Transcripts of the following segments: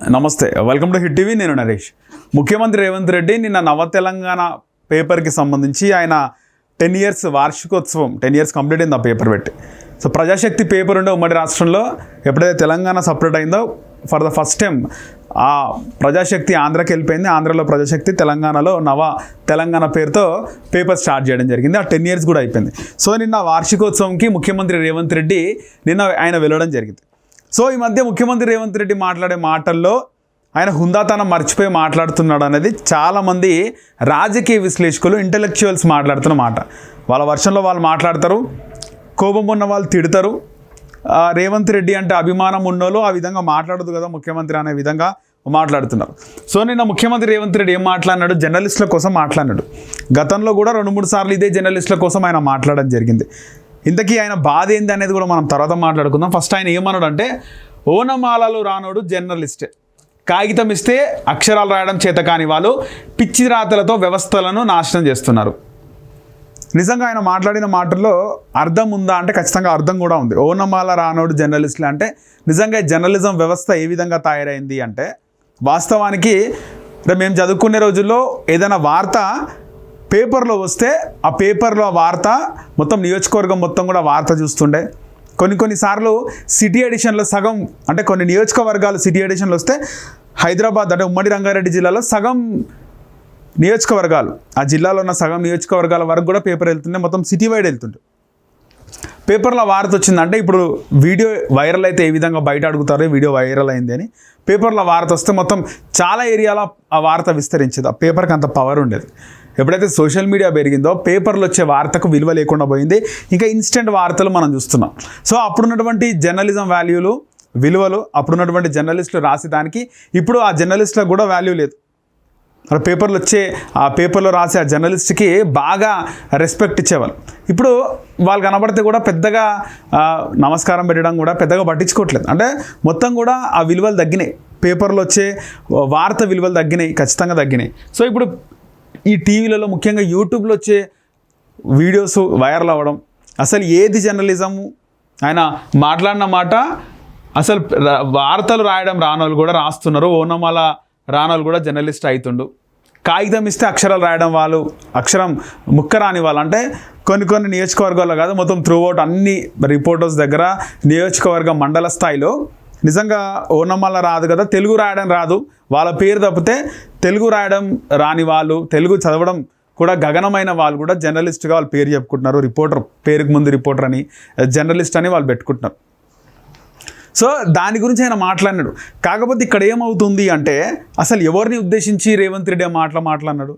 నమస్తే welcome to hit TV నేను నరేష్. ముఖ్యమంత్రి రేవంత్ రెడ్డి నిన్న నవ తెలంగాణ పేపర్కి సంబంధించి ఆయన టెన్ ఇయర్స్ వార్షికోత్సవం టెన్ ఇయర్స్ కంప్లీట్ అయింది ఆ పేపర్ పెట్టి. సో ప్రజాశక్తి పేపర్ ఉండే ఉమ్మడి రాష్ట్రంలో ఎప్పుడైతే తెలంగాణ సపరేట్ అయిందో ఫర్ ద ఫస్ట్ టైం ఆ ప్రజాశక్తి ఆంధ్రాకి వెళ్ళిపోయింది. ఆంధ్రలో ప్రజాశక్తి తెలంగాణలో నవ తెలంగాణ పేరుతో పేపర్ స్టార్ట్ చేయడం జరిగింది. ఆ టెన్ ఇయర్స్ కూడా అయిపోయింది. సో నిన్న వార్షికోత్సవంకి ముఖ్యమంత్రి రేవంత్ రెడ్డి నిన్న ఆయన వెళ్ళడం జరిగింది. సో ఈ మధ్య ముఖ్యమంత్రి రేవంత్ రెడ్డి మాట్లాడే మాటల్లో ఆయన హుందాతనం మర్చిపోయి మాట్లాడుతున్నాడు అనేది చాలామంది రాజకీయ విశ్లేషకులు ఇంటలెక్చువల్స్ మాట్లాడుతున్న మాట. వాళ్ళ వర్షంలో వాళ్ళు మాట్లాడతారు కోపం ఉన్న వాళ్ళు తిడతారు. రేవంత్ రెడ్డి అంటే అభిమానం ఉన్నోళ్ళు ఆ విధంగా మాట్లాడదు కదా ముఖ్యమంత్రి అనే విధంగా మాట్లాడుతున్నారు. సో నిన్న ముఖ్యమంత్రి రేవంత్ రెడ్డి ఏం మాట్లాడినాడు? జర్నలిస్టుల కోసం మాట్లాడినాడు. గతంలో కూడా రెండు మూడు సార్లు ఇదే జర్నలిస్టుల కోసం ఆయన మాట్లాడడం జరిగింది. ఇంతకీ ఆయన బాధ ఏంది అనేది కూడా మనం తర్వాత మాట్లాడుకుందాం. ఫస్ట్ ఆయన ఏమన్నాడు అంటే ఓనమాలలో రానోడు జర్నలిస్ట్. కాగితం ఇస్తే అక్షరాలు రాయడం చేత కాని వాళ్ళు పిచ్చి రాతలతో వ్యవస్థలను నాశనం చేస్తున్నారు. నిజంగా ఆయన మాట్లాడిన మాటల్లో అర్థం ఉందా అంటే ఖచ్చితంగా అర్థం కూడా ఉంది. ఓనమాల రానోడు జర్నలిస్టులు అంటే నిజంగా జర్నలిజం వ్యవస్థ ఏ విధంగా తయారైంది అంటే వాస్తవానికి మేము చదువుకునే రోజుల్లో ఏదైనా వార్త పేపర్లో వస్తే ఆ పేపర్లో ఆ వార్త మొత్తం నియోజకవర్గం మొత్తం కూడా వార్త చూస్తుండే. కొన్ని కొన్నిసార్లు సిటీ ఎడిషన్లో సగం అంటే కొన్ని నియోజకవర్గాలు సిటీ ఎడిషన్లో వస్తే హైదరాబాద్ అంటే ఉమ్మడి రంగారెడ్డి జిల్లాలో సగం నియోజకవర్గాలు ఆ జిల్లాలో ఉన్న సగం నియోజకవర్గాల వరకు కూడా పేపర్ వెళ్తుండే మొత్తం సిటీ వైడ్ వెళ్తుండే. పేపర్లో వార్త వచ్చిందంటే ఇప్పుడు వీడియో వైరల్ అయితే ఏ విధంగా బయట అడుగుతారో వీడియో వైరల్ అయింది అని పేపర్లో వార్త వస్తే మొత్తం చాలా ఏరియాలో ఆ వార్త విస్తరించేది ఆ పేపర్కి అంత పవర్ ఉండేది. ఎప్పుడైతే సోషల్ మీడియా పెరిగిందో పేపర్లు వచ్చే వార్తకు విలువ లేకుండా పోయింది. ఇంకా ఇన్స్టెంట్ వార్తలు మనం చూస్తున్నాం. సో అప్పుడున్నటువంటి జర్నలిజం వాల్యూలు విలువలు అప్పుడున్నటువంటి జర్నలిస్టులు రాసేదానికి ఇప్పుడు ఆ జర్నలిస్టులకు కూడా వాల్యూ లేదు. అలా పేపర్లు వచ్చే ఆ పేపర్లో రాసే ఆ జర్నలిస్ట్కి బాగా రెస్పెక్ట్ ఇచ్చేవాళ్ళు. ఇప్పుడు వాళ్ళు కనబడితే కూడా పెద్దగా నమస్కారం పెట్టడం కూడా పెద్దగా పట్టించుకోవట్లేదు. అంటే మొత్తం కూడా ఆ విలువలు తగ్గినాయి. పేపర్లు వచ్చే వార్త విలువలు తగ్గినాయి ఖచ్చితంగా తగ్గినాయి. సో ఇప్పుడు ఈ టీవీలలో ముఖ్యంగా యూట్యూబ్లో వచ్చే వీడియోస్ వైరల్ అవ్వడం అసలు ఏది జర్నలిజము? ఆయన మాట్లాడిన మాట అసలు వార్తలు రాయడం రానోళ్ళు కూడా రాస్తున్నారు. ఓనమాల రానోళ్ళు కూడా జర్నలిస్ట్ అవుతుండు కాగితం ఇస్తే అక్షరాలు రాయడం వాళ్ళు అక్షరం ముక్క రాని వాళ్ళు. అంటే కొన్ని కొన్ని నియోజకవర్గాల్లో కాదు మొత్తం త్రూ అవుట్ అన్ని రిపోర్టర్స్ దగ్గర నియోజకవర్గ మండల స్థాయిలో. నిజంగా ఓనమాల రాదు కదా తెలుగు రాయడం రాదు. వాళ్ళ పేరు తప్పితే తెలుగు రాయడం రాని వాళ్ళు తెలుగు చదవడం కూడా గగనమైన వాళ్ళు కూడా జర్నలిస్ట్గా వాళ్ళు పేరు చెప్పుకుంటున్నారు. రిపోర్టర్ పేరుకు ముందు రిపోర్టర్ అని జర్నలిస్ట్ అని వాళ్ళు పెట్టుకుంటున్నారు. సో దాని గురించి ఆయన మాట్లాడినాడు. కాకపోతే ఇక్కడ ఏమవుతుంది అంటే అసలు ఎవరిని ఉద్దేశించి రేవంత్ రెడ్డి మాటలు మాట్లాడినాడు?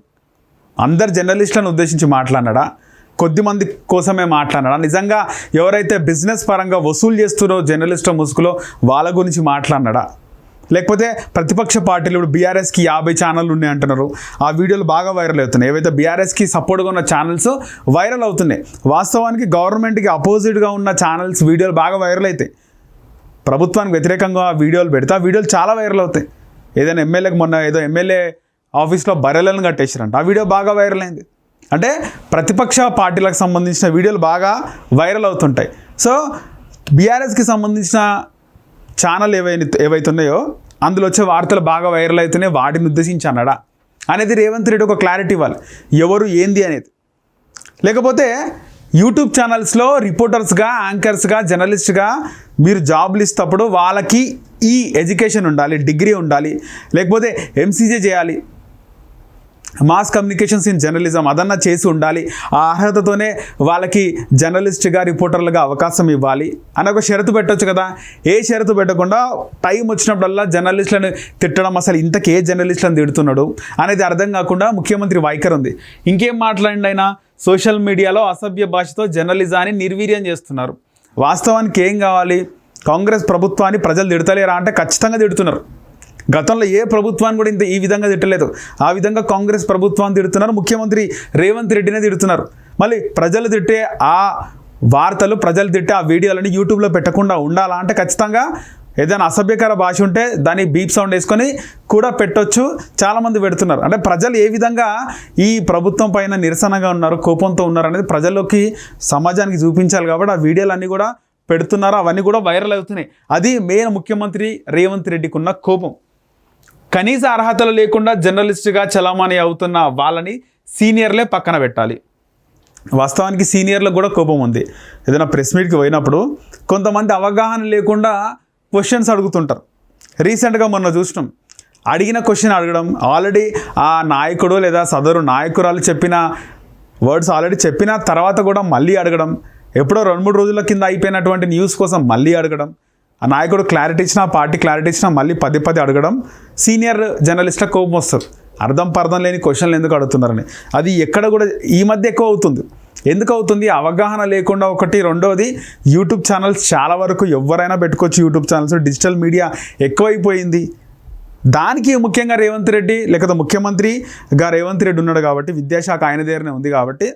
అందరు జర్నలిస్టులను ఉద్దేశించి మాట్లాడినాడా? కొద్ది మంది కోసమే మాట్లాడినాడా? నిజంగా ఎవరైతే బిజినెస్ పరంగా వసూలు చేస్తున్నారో జర్నలిస్టుల ముసుగులో వాళ్ళ గురించి మాట్లాడినాడా? లేకపోతే ప్రతిపక్ష పార్టీలు ఇప్పుడు బీఆర్ఎస్కి యాభై ఛానళ్ళు ఉన్నాయి అంటున్నారు. ఆ వీడియోలు బాగా వైరల్ అవుతున్నాయి. ఏవైతే బీఆర్ఎస్కి సపోర్ట్గా ఉన్న ఛానల్స్ వైరల్ అవుతున్నాయి. వాస్తవానికి గవర్నమెంట్కి అపోజిట్గా ఉన్న ఛానల్స్ వీడియోలు బాగా వైరల్ అవుతాయి. ప్రభుత్వానికి వ్యతిరేకంగా వీడియోలు పెడితే ఆ వీడియోలు చాలా వైరల్ అవుతాయి. ఏదైనా ఎమ్మెల్యేకి మొన్న ఏదో ఎమ్మెల్యే ఆఫీస్లో బర్రెలను కట్టేసారంట ఆ వీడియో బాగా వైరల్ అయింది. అంటే ప్రతిపక్ష పార్టీలకు సంబంధించిన వీడియోలు బాగా వైరల్ అవుతుంటాయి. సో బీఆర్ఎస్కి సంబంధించిన ఛానల్ ఏవైనా ఏవైతే ఉన్నాయో అందులో వచ్చే వార్తలు బాగా వైరల్ అవుతున్నాయి వాటిని ఉద్దేశించి అన్నాడా అనేది రేవంత్ రెడ్డి ఒక క్లారిటీ ఇవ్వాలి. ఎవరు ఏంది అనేది. లేకపోతే యూట్యూబ్ ఛానల్స్లో రిపోర్టర్స్గా యాంకర్స్గా జర్నలిస్ట్గా మీరు జాబ్లు ఇస్తప్పుడు వాళ్ళకి ఈ ఎడ్యుకేషన్ ఉండాలి డిగ్రీ ఉండాలి లేకపోతే ఎంసీజే చేయాలి మాస్ కమ్యూనికేషన్స్ ఇన్ జర్నలిజం అదన్నా చేసి ఉండాలి. ఆ అర్హతతోనే వాళ్ళకి జర్నలిస్ట్గా రిపోర్టర్లుగా అవకాశం ఇవ్వాలి. అని ఒక షరతు పెట్టొచ్చు కదా. ఏ షరతు పెట్టకుండా టైం వచ్చినప్పుడల్లా జర్నలిస్టులను తిట్టడం అసలు ఇంతకే జర్నలిస్టులను తిడుతున్నాడు అనేది అర్థం కాకుండా ముఖ్యమంత్రి వైఖరి ఉంది. ఇంకేం మాట్లాడండి సోషల్ మీడియాలో అసభ్య భాషతో జర్నలిజాన్ని నిర్వీర్యం చేస్తున్నారు. వాస్తవానికి ఏం కావాలి? కాంగ్రెస్ ప్రభుత్వాన్ని ప్రజలు తిడతలేరా అంటే ఖచ్చితంగా తిడుతున్నారు. గతంలో ఏ ప్రభుత్వాన్ని కూడా ఇంత ఈ విధంగా తిట్టలేదు. ఆ విధంగా కాంగ్రెస్ ప్రభుత్వాన్ని తిడుతున్నారు. ముఖ్యమంత్రి రేవంత్ రెడ్డినే తిడుతున్నారు. మళ్ళీ ప్రజలు తిట్టే ఆ వార్తలు ప్రజలు తిట్టే ఆ వీడియోలని యూట్యూబ్లో పెట్టకుండా ఉండాలా అంటే ఖచ్చితంగా ఏదైనా అసభ్యకర భాష ఉంటే దాన్ని బీప్ సౌండ్ వేసుకొని కూడా పెట్టొచ్చు. చాలామంది పెడుతున్నారు. అంటే ప్రజలు ఏ విధంగా ఈ ప్రభుత్వం పైన నిరసనగా ఉన్నారు కోపంతో ఉన్నారు అనేది ప్రజల్లోకి సమాజానికి చూపించాలి కాబట్టి ఆ వీడియోలన్నీ కూడా పెడుతున్నారు. అవన్నీ కూడా వైరల్ అవుతున్నాయి. అది మెయిన్ ముఖ్యమంత్రి రేవంత్ రెడ్డికి ఉన్న కోపం. కనీస అర్హతలు లేకుండా జర్నలిస్ట్గా చలామణి అవుతున్న వాళ్ళని సీనియర్లే పక్కన పెట్టాలి. వాస్తవానికి సీనియర్లకు కూడా కోపం ఉంది. ఏదైనా ప్రెస్ మీట్కి పోయినప్పుడు కొంతమంది అవగాహన లేకుండా క్వశ్చన్స్ అడుగుతుంటారు. రీసెంట్గా మొన్న చూసినాం. అడిగిన క్వశ్చన్ అడగడం ఆల్రెడీ ఆ నాయకుడు లేదా సదరు నాయకురాలు చెప్పిన వర్డ్స్ ఆల్రెడీ చెప్పిన తర్వాత కూడా మళ్ళీ అడగడం ఎప్పుడో రెండు మూడు రోజుల కింద అయిపోయినటువంటి న్యూస్ కోసం మళ్ళీ అడగడం ఆ నాయకుడు క్లారిటీ ఇచ్చినా పార్టీ క్లారిటీ ఇచ్చినా మళ్ళీ పది పది అడగడం. సీనియర్ జర్నలిస్ట్ల కోపం వస్తుంది. అర్థం పర్థం లేని క్వశ్చన్లు ఎందుకు అడుగుతున్నారని. అది ఎక్కడ కూడా ఈ మధ్య ఎక్కువ అవుతుంది. ఎందుకు అవుతుంది? అవగాహన లేకుండా ఒకటి రెండోది యూట్యూబ్ ఛానల్స్ చాలా వరకు ఎవరైనా పెట్టుకోవచ్చు యూట్యూబ్ ఛానల్స్ డిజిటల్ మీడియా ఎక్కువైపోయింది. దానికి ముఖ్యంగా రేవంత్ రెడ్డి లేకపోతే ముఖ్యమంత్రిగా రేవంత్ రెడ్డి ఉన్నాడు కాబట్టి విద్యాశాఖ ఆయన దగ్గరనే ఉంది కాబట్టి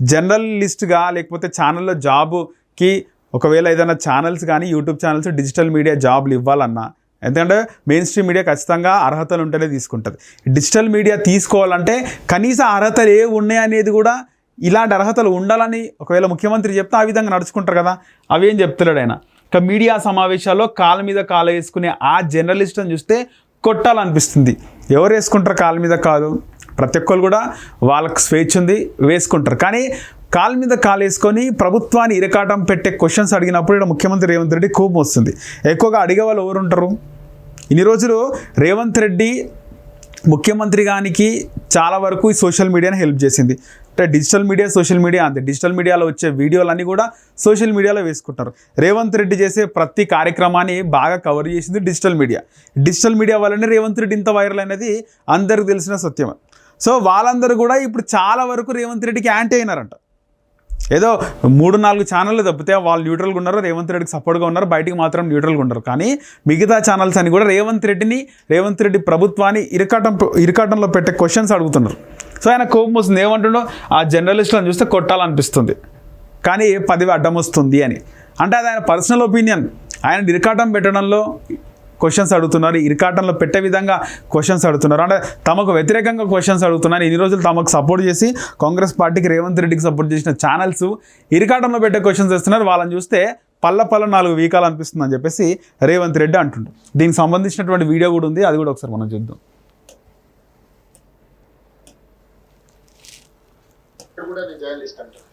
జర్నలిస్ట్గా లేకపోతే ఛానల్లో జాబుకి ఒకవేళ ఏదైనా ఛానల్స్ కానీ యూట్యూబ్ ఛానల్స్ డిజిటల్ మీడియా జాబ్లు ఇవ్వాలన్నా ఎందుకంటే మెయిన్ స్ట్రీమ్ మీడియా ఖచ్చితంగా అర్హతలు ఉంటేనే తీసుకుంటుంది. డిజిటల్ మీడియా తీసుకోవాలంటే కనీస అర్హతలు ఏ ఉన్నాయనేది కూడా ఇలాంటి అర్హతలు ఉండాలని ఒకవేళ ముఖ్యమంత్రి చెప్తే ఆ విధంగా నడుచుకుంటారు కదా. అవేం చెప్తున్నాడు ఆయన. ఇక మీడియా సమావేశాల్లో కాళ్ళ మీద కాలు వేసుకునే ఆ జర్నలిస్ట్ని చూస్తే కొట్టాలనిపిస్తుంది. ఎవరు వేసుకుంటారు కాళ్ళ మీద కాదు ప్రతి ఒక్కరు కూడా వాళ్ళకి స్వేచ్ఛ ఉంది వేసుకుంటారు. కానీ కాలు మీద కాలు వేసుకొని ప్రభుత్వాన్ని ఇరకాటం పెట్టే క్వశ్చన్స్ అడిగినప్పుడు ఇక్కడ ముఖ్యమంత్రి రేవంత్ రెడ్డి కోపం వస్తుంది. ఎక్కువగా అడిగే వాళ్ళు ఎవరు ఉంటారు ఇన్ని రోజులు రేవంత్ రెడ్డి ముఖ్యమంత్రి గానికి చాలా వరకు ఈ సోషల్ మీడియాని హెల్ప్ చేసింది. అంటే డిజిటల్ మీడియా సోషల్ మీడియా అంతే. డిజిటల్ మీడియాలో వచ్చే వీడియోలన్నీ కూడా సోషల్ మీడియాలో వేసుకుంటారు. రేవంత్ రెడ్డి చేసే ప్రతి కార్యక్రమాన్ని బాగా కవర్ చేసింది డిజిటల్ మీడియా డిజిటల్ మీడియా వల్లనే రేవంత్ రెడ్డి ఇంత వైరల్ అనేది అందరికి తెలిసిన సత్యమే. సో వాళ్ళందరూ కూడా ఇప్పుడు చాలా వరకు రేవంత్ రెడ్డికి యాంటీ అయినారంట. ఏదో మూడు నాలుగు ఛానళ్ళు తప్పితే వాళ్ళు న్యూట్రల్గా ఉన్నారు రేవంత్ రెడ్డికి సపోర్ట్గా ఉన్నారు బయటికి మాత్రం న్యూట్రల్గా ఉన్నారు కానీ మిగతా ఛానల్స్ అని కూడా రేవంత్ రెడ్డిని రేవంత్ రెడ్డి ప్రభుత్వాన్ని ఇరకాటం ఇరకాటంలో పెట్టే క్వశ్చన్స్ అడుగుతున్నారు. సో ఆయన కోపం వస్తుంది. ఏమంటుండో ఆ జర్నలిస్టులను చూస్తే కొట్టాలనిపిస్తుంది. కానీ పదివి అడ్డం వస్తుంది అని. అంటే అది ఆయన పర్సనల్ ఒపీనియన్ ఆయన ఇరకాటం పెట్టడంలో క్వశ్చన్స్ అడుగుతున్నారు. ఇరికాటంలో పెట్టే విధంగా క్వశ్చన్స్ అడుగుతున్నారు. అంటే తమకు వ్యతిరేకంగా క్వశ్చన్స్ అడుగుతున్నారు ఇన్ని రోజులు తమకు సపోర్ట్ చేసి కాంగ్రెస్ పార్టీకి రేవంత్ రెడ్డికి సపోర్ట్ చేసిన ఛానల్స్ ఇరికాటంలో పెట్టే క్వశ్చన్స్ ఇస్తున్నారు వాళ్ళని చూస్తే పల్ల పల్ల నాలుగు వీకాలు అనిపిస్తుంది అని చెప్పేసి రేవంత్ రెడ్డి అంటుండు. దీనికి సంబంధించినటువంటి వీడియో కూడా ఉంది. అది కూడా ఒకసారి మనం చూద్దాం. కూడా నేను జర్నలిస్ట్ అంటాను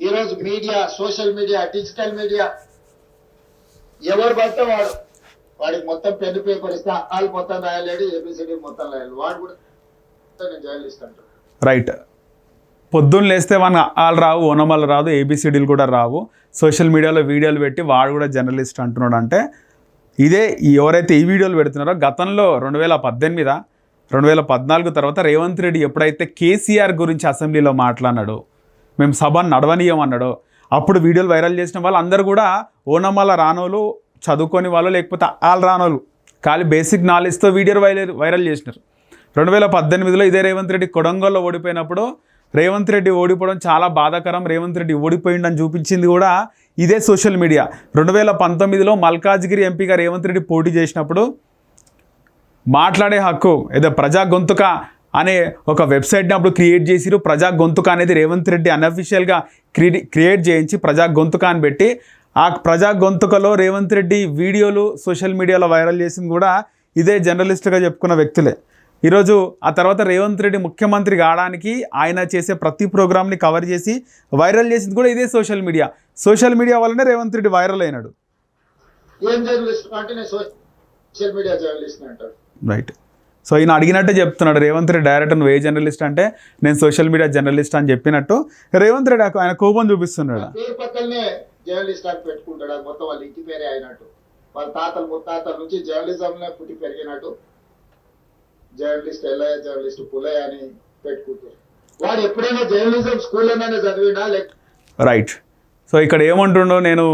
ఈరోజు media social media digital media ఎవరు పడితే వాడు. వాడికి మొత్తం పెన్ పేపర్ ఇస్తే వాళ్ళు మొత్తం రాయలేడు ఏబిసిడి మొత్తం రాయలేదు వాడు కూడా నేను జర్నలిస్ట్ అంటాను రైట్ పొద్దున్న లేస్తే మన వాళ్ళు రావు ఓనమాలు రాదు ఏబిసిడీలు కూడా రావు. సోషల్ మీడియాలో వీడియోలు పెట్టి వాడు కూడా జర్నలిస్ట్ అంటున్నాడు అంటే ఇదే ఎవరైతే ఈ వీడియోలు పెడుతున్నారో గతంలో రెండు వేల పద్దెనిమిదా రెండు వేల పద్నాలుగు తర్వాత రేవంత్ రెడ్డి ఎప్పుడైతే కేసీఆర్ గురించి అసెంబ్లీలో మాట్లాడినాడు మేము సభను నడవనీయం అన్నాడో అప్పుడు వీడియోలు వైరల్ చేసిన వాళ్ళు అందరూ కూడా ఓనమాల రానోళ్ళు చదువుకొని వాళ్ళు లేకపోతే వాళ్ళు రానోళ్ళు ఖాళీ బేసిక్ నాలెడ్జ్తో వీడియోలు వైరల్ వైరల్ చేసినారు. రెండు వేల పద్దెనిమిదిలో ఇదే రేవంత్ రెడ్డి కొడంగల్లో ఓడిపోయినప్పుడు రేవంత్ రెడ్డి ఓడిపోవడం చాలా బాధాకరం. రేవంత్ రెడ్డి ఓడిపోయిండని చూపించింది కూడా ఇదే సోషల్ మీడియా. రెండు వేల పంతొమ్మిదిలో మల్కాజ్గిరి ఎంపీగా రేవంత్ రెడ్డి పోటీ చేసినప్పుడు మాట్లాడే హక్కు ఏదో ప్రజా గొంతుక అనే ఒక వెబ్సైట్ని అప్పుడు క్రియేట్ చేసిరు ప్రజా గొంతుక అనేది రేవంత్ రెడ్డి అన్అఫిషియల్గా క్రియేట్ క్రియేట్ చేయించి ప్రజా గొంతుక అని పెట్టి ఆ ప్రజా గొంతుకలో రేవంత్ రెడ్డి వీడియోలు సోషల్ మీడియాలో వైరల్ చేసింది కూడా ఇదే జర్నలిస్ట్గా చెప్పుకున్న వ్యక్తులే. ఈరోజు ఆ తర్వాత రేవంత్ రెడ్డి ముఖ్యమంత్రి కావడానికి ఆయన చేసే ప్రతి ప్రోగ్రామ్ని కవర్ చేసి వైరల్ చేసింది కూడా ఇదే సోషల్ మీడియా. సోషల్ మీడియా వల్లనే రేవంత్ రెడ్డి వైరల్ అయినాడు. ఏం జర్నలిస్ట్ అంటే నేను సోషల్ మీడియా జర్నలిస్ట్ అంటాడు రైట్. సో ఈయన అడిగినట్టే చెప్తున్నాడు రేవంత్ రెడ్డి డైరెక్ట్ నువ్వు ఏ జర్నలిస్ట్ అంటే నేను సోషల్ మీడియా జర్నలిస్ట్ అని చెప్పినట్టు. రేవంత్ రెడ్డి ఆయన కోపం చూపిస్తున్నాడు. జర్నలిస్ట్ అని పెట్టుకుంటాడు అది మొత్తం వాళ్ళ ఇంటి పేరే అయినట్టు. వాళ్ళ తాతలు ముత్తాతల నుంచి జర్నలిజంలో పుట్టి పెరిగినట్టు జర్నలిస్ట్ ఎల్లయ్య జర్నలిస్ట్ పుల్లయ్య అని పెట్టుకుంటారు. వాడు ఎప్పుడైనా జర్నలిజం స్కూల్లోనే చదివినా లేక రైట్ సో ఇక్కడ ఏమంటుండో నేను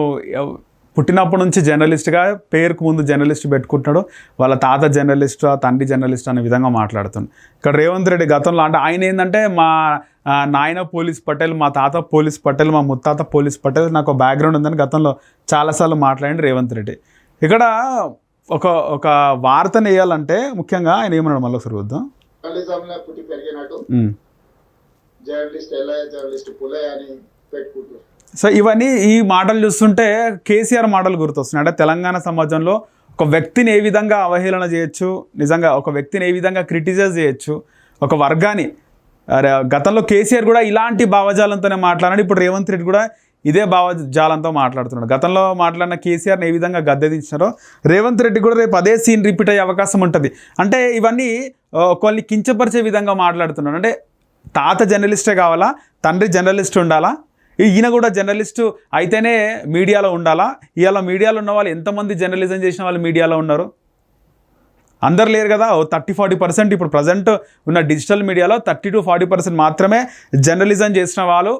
పుట్టినప్పటి నుంచి జర్నలిస్ట్గా పేరుకు ముందు జర్నలిస్ట్ పెట్టుకుంటున్నాడు. వాళ్ళ తాత జర్నలిస్ట్ తండ్రి జర్నలిస్ట్ అనే విధంగా మాట్లాడుతున్నాడు. ఇక్కడ రేవంత్ రెడ్డి గతంలో అంటే ఆయన ఏంటంటే మా నాయన పోలీస్ పటేల్ మా తాత పోలీస్ పటేల్ మా ముత్తాత పోలీస్ పటేల్ నాకు బ్యాక్గ్రౌండ్ ఉందని గతంలో చాలాసార్లు మాట్లాడి రేవంత్ రెడ్డి. ఇక్కడ ఒక ఒక వార్తను వేయాలంటే ముఖ్యంగా ఆయన ఏమన్నాడు మళ్ళీ ఒకసారి వద్దాం. జర్నలిస్ట్ జర్నలిస్ట్ పుల్లయ్య అని పెట్టుకుంటారు సో ఇవన్నీ ఈ మాటలు చూస్తుంటే కేసీఆర్ మాటలు గుర్తొస్తున్నాయి. అంటే తెలంగాణ సమాజంలో ఒక వ్యక్తిని ఏ విధంగా అవహేళన చేయొచ్చు? నిజంగా ఒక వ్యక్తిని ఏ విధంగా క్రిటిసైజ్ చేయొచ్చు? ఒక వర్గాన్ని గతంలో కేసీఆర్ కూడా ఇలాంటి భావజాలంతోనే మాట్లాడాడు ఇప్పుడు రేవంత్ రెడ్డి కూడా ఇదే భావజాలంతో మాట్లాడుతున్నాడు. గతంలో మాట్లాడిన కేసీఆర్ని ఏ విధంగా గద్దెదించారో రేవంత్ రెడ్డి కూడా రేపు అదే సీన్ రిపీట్ అయ్యే అవకాశం ఉంటుంది. అంటే ఇవన్నీ కొన్ని కించపరిచే విధంగా మాట్లాడుతున్నాడు. అంటే తాత జర్నలిస్టే కావాలా? తండ్రి జర్నలిస్ట్ ఉండాలా? ఈయన కూడా జర్నలిస్టు అయితేనే మీడియాలో ఉండాలా? ఇవాళ మీడియాలో ఉన్న వాళ్ళు ఎంతమంది జర్నలిజం చేసిన వాళ్ళు మీడియాలో ఉన్నారు? అందరు లేరు కదా? ఓ థర్టీ ఫార్టీ పర్సెంట్ ఇప్పుడు ప్రజెంట్ ఉన్న డిజిటల్ మీడియాలో థర్టీ టు ఫార్టీ పర్సెంట్ మాత్రమే జర్నలిజం చేసిన వాళ్ళు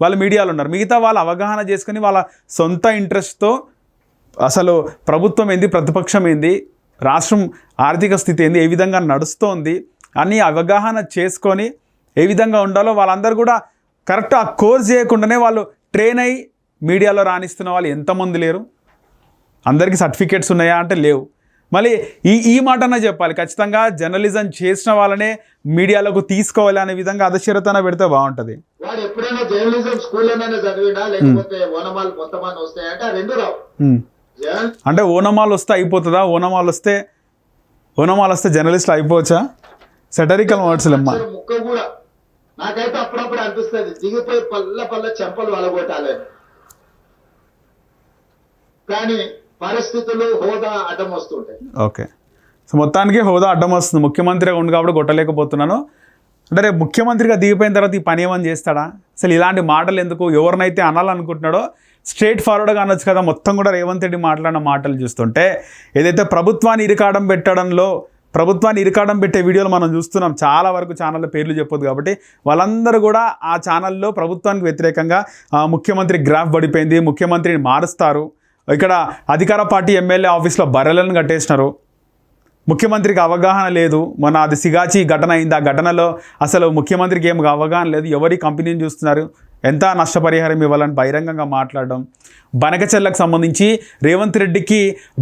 వాళ్ళు మీడియాలో ఉన్నారు. మిగతా వాళ్ళు అవగాహన చేసుకుని వాళ్ళ సొంత ఇంట్రెస్ట్తో అసలు ప్రభుత్వం ఏంది ప్రతిపక్షం ఏంది రాష్ట్రం ఆర్థిక స్థితి ఏంది ఏ విధంగా నడుస్తోంది అని అవగాహన చేసుకొని ఏ విధంగా ఉండాలో వాళ్ళందరూ కూడా కరెక్ట్ ఆ కోర్స్ చేయకుండానే వాళ్ళు ట్రైన్ అయ్యి మీడియాలో రాణిస్తున్న వాళ్ళు ఎంతమంది లేరు? అందరికీ సర్టిఫికేట్స్ ఉన్నాయా అంటే లేవు. మళ్ళీ ఈ ఈ మాటనే చెప్పాలి. ఖచ్చితంగా జర్నలిజం చేసిన వాళ్ళనే మీడియాలోకి తీసుకోవాలి అనే విధంగా అదశరతన పెడితే బాగుంటుంది. వాడు ఎప్పుడైనా జర్నలిజం స్కూల్లోనైనా చదివినా లేకపోతే ఓనమాలు మొత్తం అన్ని వస్తాయంటే ఆ రెండు రావు? ఉమ్. జర్న- అంటే ఓనమాలు వస్తే అయిపోతుందా? ఓనమాలు వస్తే ఓనమాలు వస్తే జర్నలిస్ట్ అయిపోవచ్చా? సెటరికల్ వర్డ్స్ లెమ్మ. ముక్క కూడా నాకైతే అప్పుడప్పుడు అనిపిస్తుంది. దిగిపోయి పల్ల పల్ల చెంపలు వలగొట్టాలని కానీ పరిస్థితులు హోదా అడ్డం వస్తుంటాయి. ఓకే. సో మొత్తానికి హోదా అడ్డం వస్తుంది. ముఖ్యమంత్రిగా ఉండి కాబట్టి కొట్టలేకపోతున్నాను. అంటే రేపు ముఖ్యమంత్రిగా దిగిపోయిన తర్వాత ఈ పని ఏమని చేస్తాడా? అసలు ఇలాంటి మాటలు ఎందుకు? ఎవరినైతే అనాలనుకుంటున్నాడో స్ట్రేట్ ఫార్వర్డ్గా అనొచ్చు కదా. మొత్తం కూడా రేవంత్ రెడ్డి మాట్లాడిన మాటలు చూస్తుంటే ఏదైతే ప్రభుత్వాన్ని ఇరికాడం పెట్టడంలో ప్రభుత్వాన్ని ఇరికాడం పెట్టే వీడియోలు మనం చూస్తున్నాం. చాలా వరకు ఛానళ్ళ పేర్లు చెప్పొద్దు కాబట్టి వాళ్ళందరూ కూడా ఆ ఛానల్లో ప్రభుత్వానికి వ్యతిరేకంగా ముఖ్యమంత్రి గ్రాఫ్ పడిపోయింది ముఖ్యమంత్రిని మారుస్తారు. ఇక్కడ అధికార పార్టీ ఎమ్మెల్యే ఆఫీస్లో బర్రెలను కట్టేసినారు. ముఖ్యమంత్రికి అవగాహన లేదు. మొన్న అది సిగాచి ఘటన అయింది. ఆ ఘటనలో అసలు ముఖ్యమంత్రికి ఏమి అవగాహన లేదు. ఎవరి కంపెనీని చూస్తున్నారు? ఎంత నష్టపరిహారం ఇవ్వాలని బహిరంగంగా మాట్లాడడం? బనకచెర్లకు సంబంధించి రేవంత్ రెడ్డికి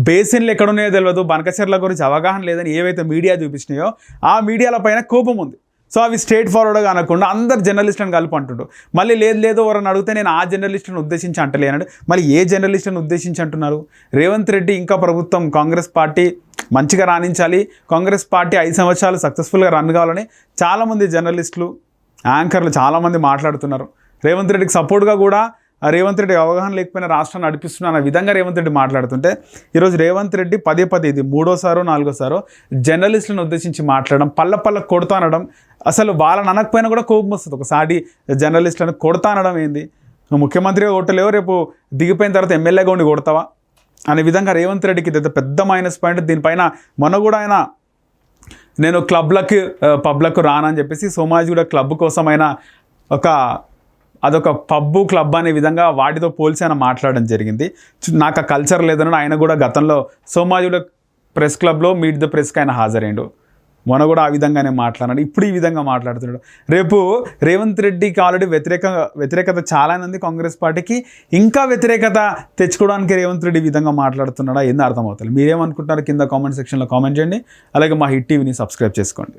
బేసిన్లు ఎక్కడున్నాయో తెలియదు బనకచెర్ల గురించి అవగాహన లేదని ఏవైతే మీడియా చూపించినాయో ఆ మీడియాల పైన కోపం ఉంది. సో అవి స్ట్రేట్ ఫార్వర్డ్గా అనకుండా అందరు జర్నలిస్టులను కలిపి అంటుండు మళ్ళీ లేదు లేదు ఎవరైనా అడిగితే నేను ఆ జర్నలిస్టును ఉద్దేశించి అంటలేనడు మళ్ళీ ఏ జర్నలిస్టును ఉద్దేశించి అంటున్నారు? రేవంత్ రెడ్డి ఇంకా ప్రభుత్వం కాంగ్రెస్ పార్టీ మంచిగా రాణించాలి. కాంగ్రెస్ పార్టీ ఐదు సంవత్సరాలు సక్సెస్ఫుల్గా రన్ కావాలని చాలామంది జర్నలిస్టులు యాంకర్లు చాలామంది మాట్లాడుతున్నారు. రేవంత్ రెడ్డికి సపోర్ట్గా కూడా రేవంత్ రెడ్డి అవగాహన లేకపోయినా రాష్ట్రాన్ని నడిపిస్తున్నా అన్న విధంగా రేవంత్ రెడ్డి మాట్లాడుతుంటే ఈరోజు రేవంత్ రెడ్డి పదే పదే ఇది మూడోసారో నాలుగోసారో జర్నలిస్టులను ఉద్దేశించి మాట్లాడడం పల్ల పల్ల కొడతానడం అసలు వాళ్ళని అనకపోయినా కూడా కోపం వస్తుంది. ఒకసారి జర్నలిస్టులను కొడతానడం ఏంది? నువ్వు ముఖ్యమంత్రిగా కొట్టలేవు రేపు దిగిపోయిన తర్వాత ఎమ్మెల్యేగా ఉండి కొడతావా? అనే విధంగా రేవంత్ రెడ్డికి ఇది పెద్ద మైనస్ పాయింట్. దీనిపైన మొన్న కూడా ఆయన నేను క్లబ్లకు పబ్లకు రానని చెప్పేసి సోమాజిగూడ క్లబ్ కోసమైన ఒక అదొక పబ్బు క్లబ్ అనే విధంగా వాటితో పోల్చి ఆయన మాట్లాడడం జరిగింది. నాకు ఆ కల్చర్ లేదని ఆయన కూడా గతంలో సోమాజిగూడ ప్రెస్ క్లబ్లో మీట్ ద ప్రెస్కి ఆయన హాజరైండు. మొన్న కూడా ఆ విధంగానే మాట్లాడాడు ఇప్పుడు ఈ విధంగా మాట్లాడుతున్నాడు. రేపు రేవంత్ రెడ్డికి ఆల్రెడీ వ్యతిరేక వ్యతిరేకత చాలానే ఉంది కాంగ్రెస్ పార్టీకి ఇంకా వ్యతిరేకత తెచ్చుకోవడానికి రేవంత్ రెడ్డి ఈ విధంగా మాట్లాడుతున్నాడా ఏందో అర్థమవుతుంది మీరేమనుకుంటున్నారు కింద కామెంట్ సెక్షన్లో కామెంట్ చేయండి. అలాగే మా హిట్ టీవీని సబ్స్క్రైబ్ చేసుకోండి.